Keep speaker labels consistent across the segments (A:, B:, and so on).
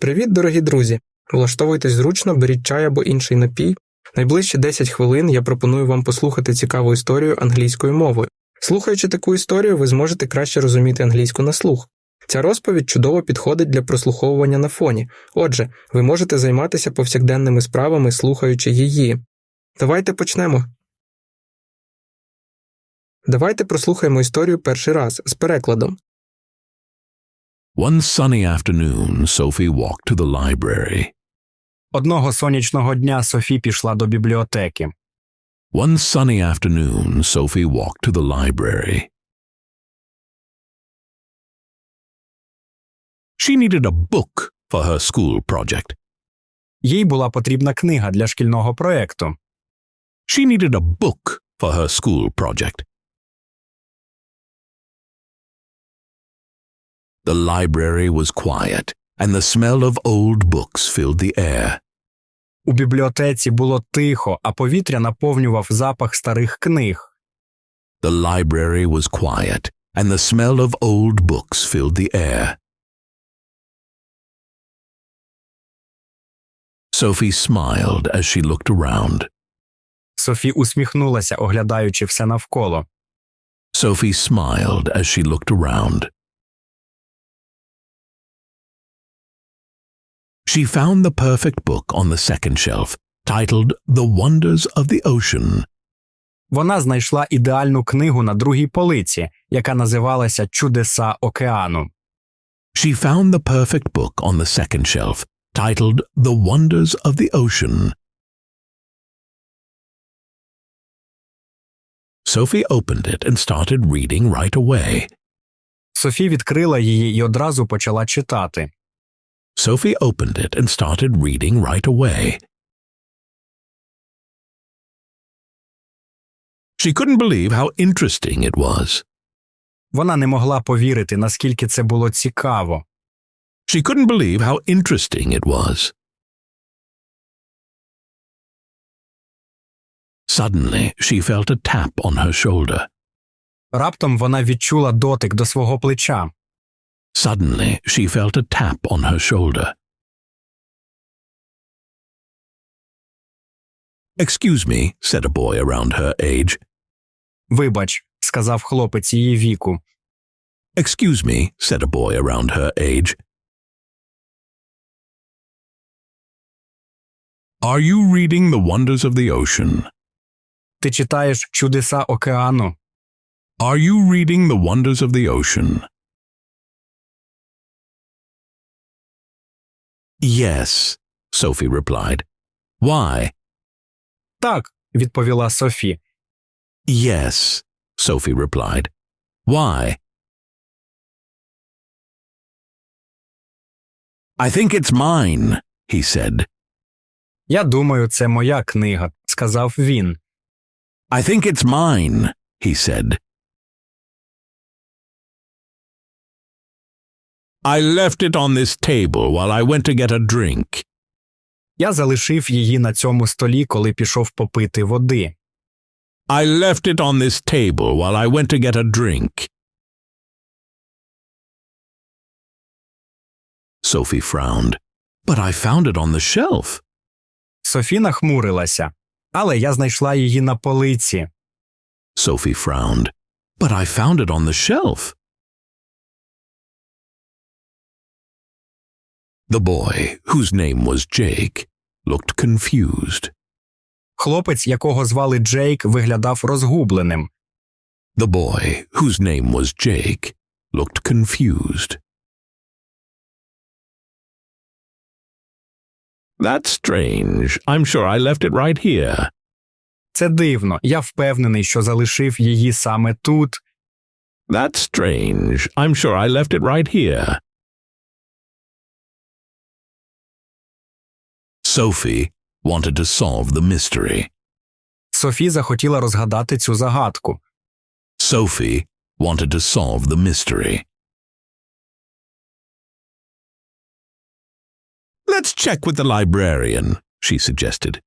A: Привіт, дорогі друзі! Влаштовуйтесь зручно, беріть чай або інший напій. Найближчі 10 хвилин я пропоную вам послухати цікаву історію англійською мовою. Слухаючи таку історію, ви зможете краще розуміти англійську на слух. Ця розповідь чудово підходить для прослуховування на фоні. Отже, ви можете займатися повсякденними справами, слухаючи її. Давайте почнемо. Давайте прослухаємо історію перший раз з перекладом.
B: One sunny afternoon, Sophie walked to the library.
C: Одного сонячного дня Софі пішла до бібліотеки.
B: One sunny afternoon, Sophie walked to the library. She needed a book for her school project.
C: Їй була потрібна книга для шкільного проекту.
B: She needed a book for her school project. The library was quiet, and the smell of old books filled the air.
C: У бібліотеці було тихо, а повітря наповнював запах старих книг.
B: The library was quiet, and the smell of old books filled the air. Sophie smiled as she looked around.
C: Софі усміхнулася, оглядаючи все навколо.
B: Sophie smiled as she looked around. She found the perfect book on the second shelf, titled The Wonders of the Ocean.
C: Вона знайшла ідеальну книгу на другій полиці, яка називалася Чудеса океану.
B: She found the perfect book on the second shelf, titled The Wonders of the Ocean. Sophie opened it and started reading right away.
C: Софі відкрила її і одразу почала читати.
B: Sophie opened it and started reading right away. She couldn't believe how interesting it was.
C: Вона не могла повірити, наскільки це було цікаво.
B: She couldn't believe how interesting it was. Suddenly, she felt a tap on her shoulder.
C: Раптом вона відчула дотик до свого плеча.
B: Suddenly, she felt a tap on her shoulder. Excuse me, said a boy around her age.
C: Вибач, сказав хлопець її віку.
B: Excuse me, said a boy around her age. Are you reading The Wonders of the Ocean?
C: Ти читаєш чудеса океану.
B: Are you reading The Wonders of the Ocean? Yes, Sophie replied. Why?
C: Так, відповіла Софі.
B: Yes, Sophie replied. Why? I think it's mine, he said.
C: Я думаю, це моя книга, сказав він.
B: I think it's mine, he said. I left it on this table while I went to get a drink.
C: Я залишив її на цьому столі, коли пішов попити води.
B: I left it on this table while I went to get a drink. Sophie frowned. But I found it on the shelf.
C: Софі нахмурилася, але я знайшла її на полиці.
B: Sophie frowned. But I found it on the shelf. The boy, whose name was Jake, looked confused.
C: Хлопець, якого звали Джейк, виглядав розгубленим.
B: The boy, whose name was Jake, looked confused. That's strange. I'm sure I left it right here.
C: Це дивно. Я впевнений, що залишив її саме тут.
B: That's strange. I'm sure I left it right here. Sophie wanted to solve the mystery.
C: Софі захотіла розгадати цю загадку.
B: Sophie wanted to solve the mystery. Let's check with the librarian, she suggested.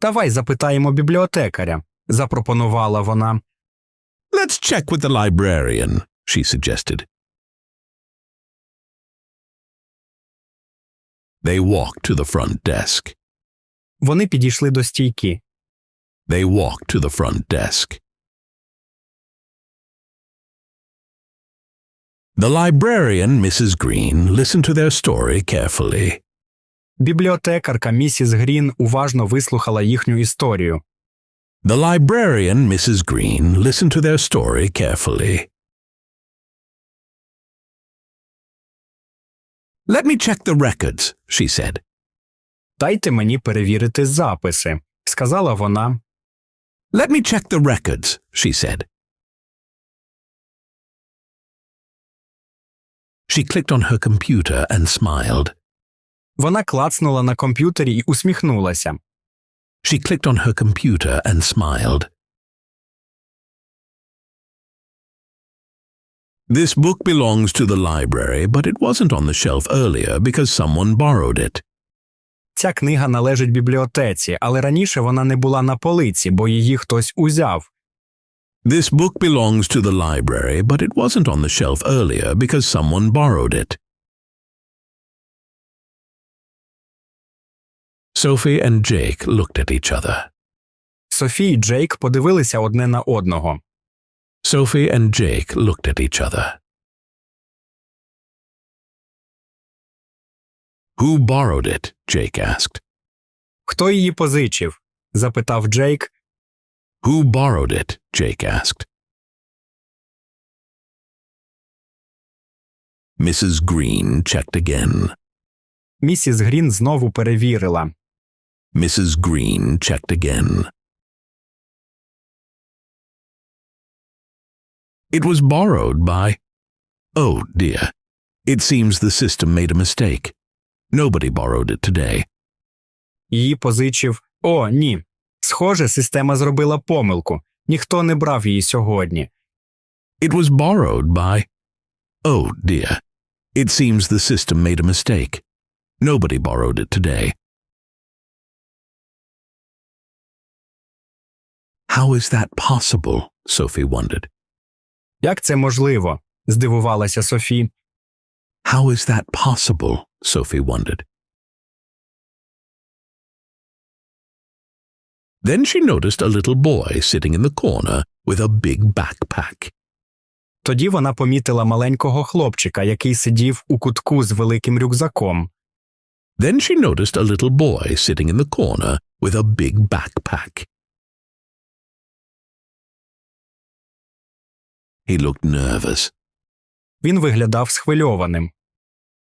C: Давай запитаємо бібліотекаря, запропонувала вона.
B: Let's check with the librarian, she suggested. They walked to the front desk.
C: Вони підійшли до стійки.
B: They walked to the front desk. The librarian, Mrs. Green, listened to their story carefully.
C: Бібліотекарка місіс Грін уважно вислухала їхню історію.
B: The librarian, Mrs. Green, listened to their story carefully. Let me check the records, she said.
C: Дайте мені перевірити записи, сказала вона.
B: Let me check the records, she said. She clicked on her computer and smiled.
C: Вона клацнула на комп'ютері і усміхнулася.
B: She clicked on her computer and smiled. This book belongs to the library, but it wasn't on the shelf earlier because someone borrowed it.
C: Ця книга належить бібліотеці, але раніше вона не була на полиці, бо її хтось узяв.
B: This book belongs to the library, but it wasn't on the shelf earlier because someone borrowed it. Sophie and Jake looked at each other.
C: Софі і Джейк подивилися одне на одного.
B: Sophie and Jake looked at each other. Who borrowed it? Jake asked.
C: Хто її позичив? запитав Джейк.
B: Who borrowed it? Jake asked. Mrs. Green checked again.
C: Місіс Грін знову перевірила.
B: Mrs. Green checked again. It was borrowed by. Oh dear. It seems the system made a mistake. Nobody borrowed it today.
C: Її позичив. О, ні. Схоже, система зробила помилку. Ніхто не брав її сьогодні.
B: It was borrowed by. Oh dear. It seems the system made a mistake. Nobody borrowed it today. How is that possible? Sophie wondered.
C: Як це можливо? здивувалася Софі.
B: How is that possible? Sophie wondered. Then she noticed a little boy sitting in the corner with a big backpack.
C: Тоді вона помітила маленького хлопчика, який сидів у кутку з великим рюкзаком.
B: Then she noticed a little boy sitting in the corner with a big backpack. He looked nervous.
C: Він виглядав схвильованим.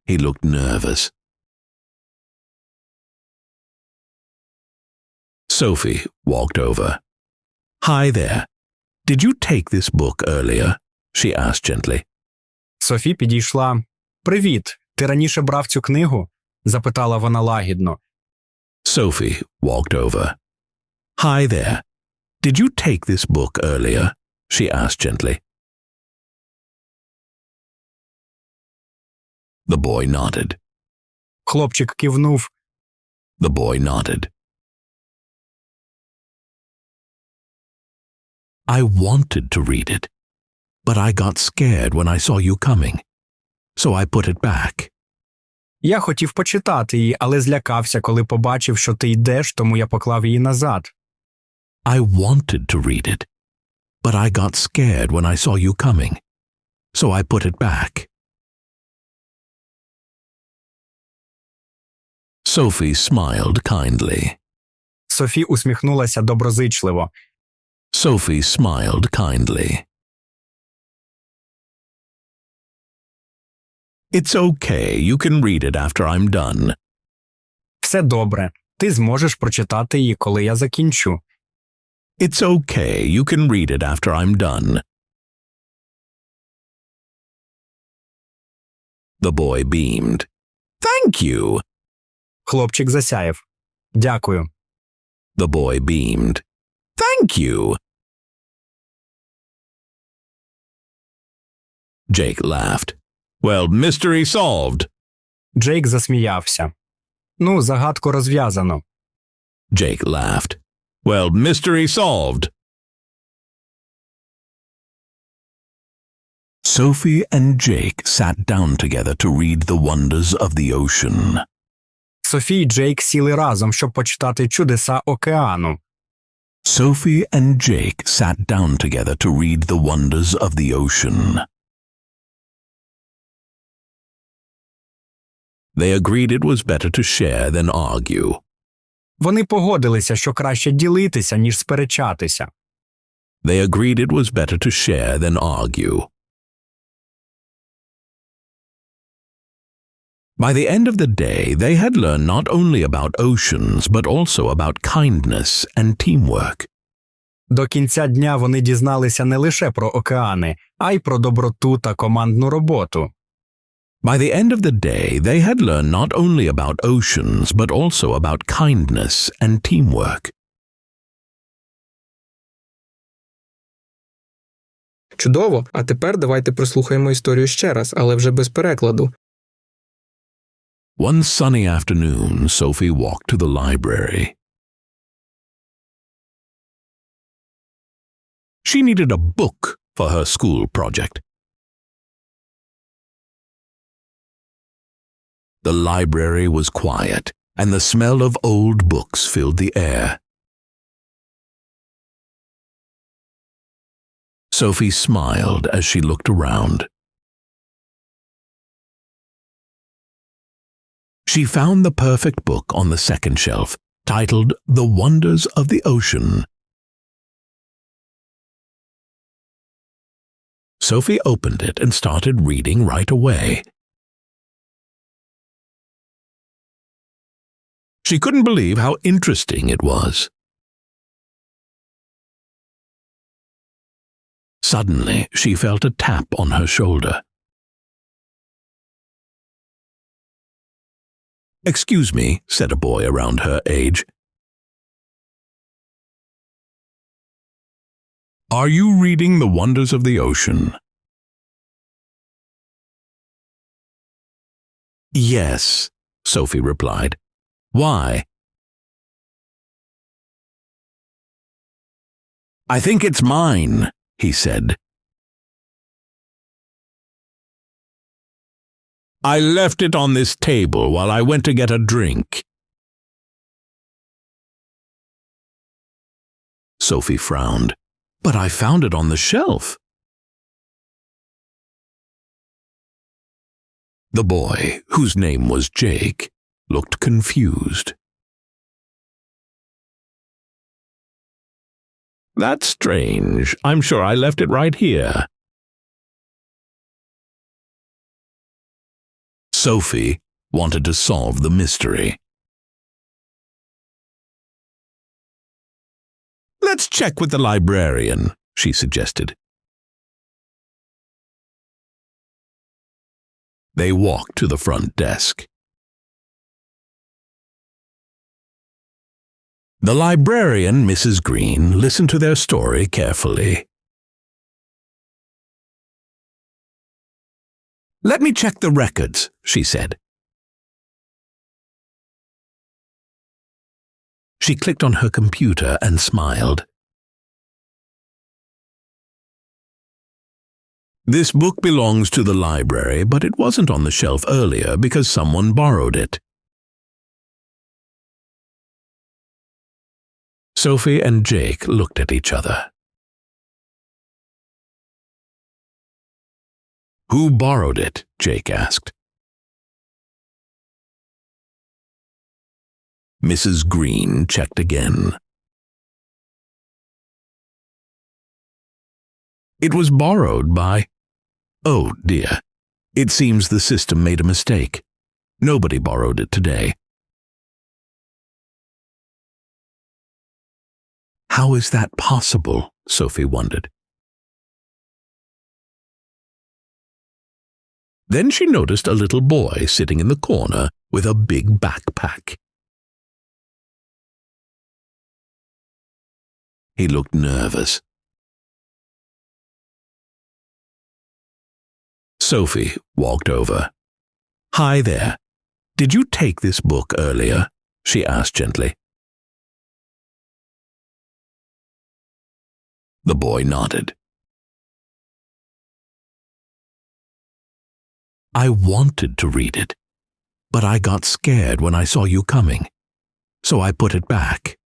B: He looked nervous. Sophie walked over. Hi there. Did you take this book earlier? she asked gently.
C: Софі підійшла. Привіт. Ти раніше брав цю книгу? запитала вона лагідно.
B: Sophie walked over. Hi there. Did you take this book earlier? she asked gently. The boy nodded.
C: Хлопчик кивнув.
B: The boy nodded. I wanted to read it, but I got scared when I saw you coming, so I put it back.
C: Я хотів почитати її, але злякався, коли побачив, що ти йдеш, тому я поклав її назад.
B: I wanted to read it, but I got scared when I saw you coming, so I put it back. Sophie smiled kindly.
C: Софі усміхнулася доброзичливо.
B: Sophie smiled kindly. It's okay, you can read it after I'm done.
C: Все добре. Ти зможеш прочитати її, коли я закінчу.
B: It's okay, you can read it after I'm done. The boy beamed. Thank you.
C: Хлопчик засяяв. Дякую.
B: The boy beamed. Thank you. Jake laughed. Well, mystery solved.
C: Джейк засміявся. Ну, загадку розв'язано.
B: Jake laughed. Well, mystery solved. Sophie and Jake sat down together to read The Wonders of the Ocean.
C: Софі й Джейк сіли разом, щоб почитати чудеса океану.
B: Sophie and Jake sat down together to read the wonders of the ocean. They agreed it was better to share than argue.
C: Вони погодилися, що краще ділитися, ніж сперечатися.
B: They agreed it was better to share than argue. By the end of the day, they had learned not only about oceans, but also about kindness and teamwork.
C: До кінця дня вони дізналися не лише про океани, а й про доброту та командну роботу.
B: By the end of the day, they had learned not only about oceans, but also about kindness and teamwork.
A: Чудово! А тепер давайте прослухаємо історію ще раз, але вже без перекладу.
B: One sunny afternoon, Sophie walked to the library. She needed a book for her school project. The library was quiet, and the smell of old books filled the air. Sophie smiled as she looked around. She found the perfect book on the second shelf, titled The Wonders of the Ocean. Sophie opened it and started reading right away. She couldn't believe how interesting it was. Suddenly, she felt a tap on her shoulder. Excuse me, said a boy around her age. Are you reading The Wonders of the Ocean? Yes, Sophie replied. Why? I think it's mine, he said. I left it on this table while I went to get a drink. Sophie frowned. But I found it on the shelf. The boy, whose name was Jake, looked confused. That's strange. I'm sure I left it right here. Sophie wanted to solve the mystery. Let's check with the librarian, she suggested. They walked to the front desk. The librarian, Mrs. Green, listened to their story carefully. Let me check the records, she said. She clicked on her computer and smiled. This book belongs to the library, but it wasn't on the shelf earlier because someone borrowed it. Sophie and Jake looked at each other. Who borrowed it? Jake asked. Mrs. Green checked again. It was borrowed by. Oh dear. It seems the system made a mistake. Nobody borrowed it today. How is that possible? Sophie wondered. Then she noticed a little boy sitting in the corner with a big backpack. He looked nervous. Sophie walked over. Hi there. Did you take this book earlier? she asked gently. The boy nodded. I wanted to read it. but I got scared when I saw you coming, so I put it back.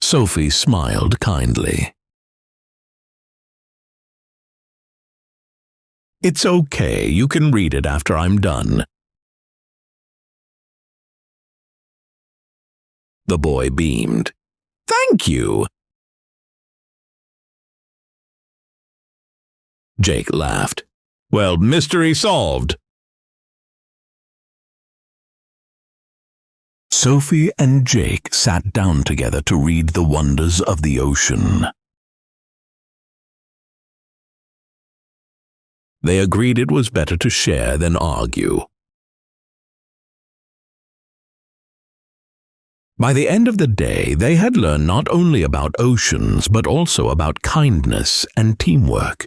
B: Sophie smiled kindly. It's okay, you can read it after I'm done. The boy beamed. Thank you. Jake laughed. Well, mystery solved. Sophie and Jake sat down together to read The Wonders of the Ocean. They agreed it was better to share than argue. By the end of the day, they had learned not only about oceans, but also about kindness and teamwork.